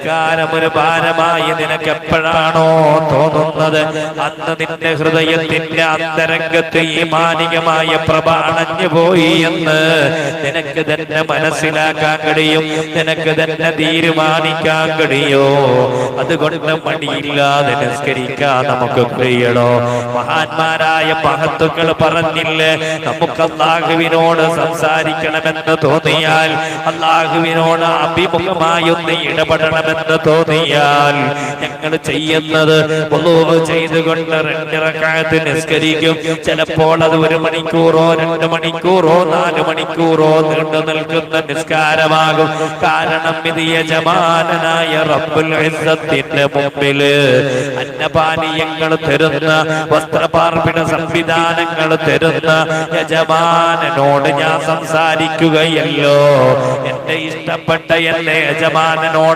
നിസ്കാരം ഒരു ഭാരമായി നിനക്ക് എപ്പോഴാണോ തോന്നുന്നത്? അന്ന് നിന്റെ ഹൃദയത്തിന്റെ അന്തരംഗത്ത് ഈ മാനികമായ പ്രഭ അണഞ്ഞു പോയി എന്ന് നിനക്ക് തന്നെ മനസ്സിലാക്കാൻ കഴിയും. നിനക്ക് തന്നെ തീരുമാനിക്കാൻ കഴിയോ? അതുകൊണ്ട് മടിയില്ലാതെ നിസ്കരിക്കാൻ നമുക്ക് കഴിയണോ? മഹാന്മാരായ മഹത്തുക്കൾ പറഞ്ഞില്ലേ നമുക്ക് അള്ളാഹുവിനോട് സംസാരിക്കണമെന്ന് തോന്നിയാൽ അള്ളാഹുവിനോട് അഭിമുഖമായി ഒന്ന് ഇടപെടണമെന്ന് തോന്നിയാൽ ഞങ്ങൾ ചെയ്യുന്നത് ചെയ്തുകൊണ്ട് രണ്ടിറക്കാലത്ത് നിസ്കരിക്കും. ചിലപ്പോൾ അത് ഒരു മണിക്കൂറോ രണ്ട് മണിക്കൂറോ നാല് മണിക്കൂറോ നീണ്ടു നിൽക്കുന്ന നിസ്കാരമാകും. കാരണം ഇത് യജമാനനായ റബ്ബുൽ ഇസ്സത്തിന്റെ മുമ്പിൽ അന്നപാനീയങ്ങൾ തരുന്ന വസ്ത്രപാർപ്പിട സംവിധാനങ്ങൾ തരുന്ന യജമാനനോട് ഞാൻ സംസാരിക്കുകയല്ലോ. എന്റെ ഇഷ്ടപ്പെട്ട എന്റെ യജമാനനോട്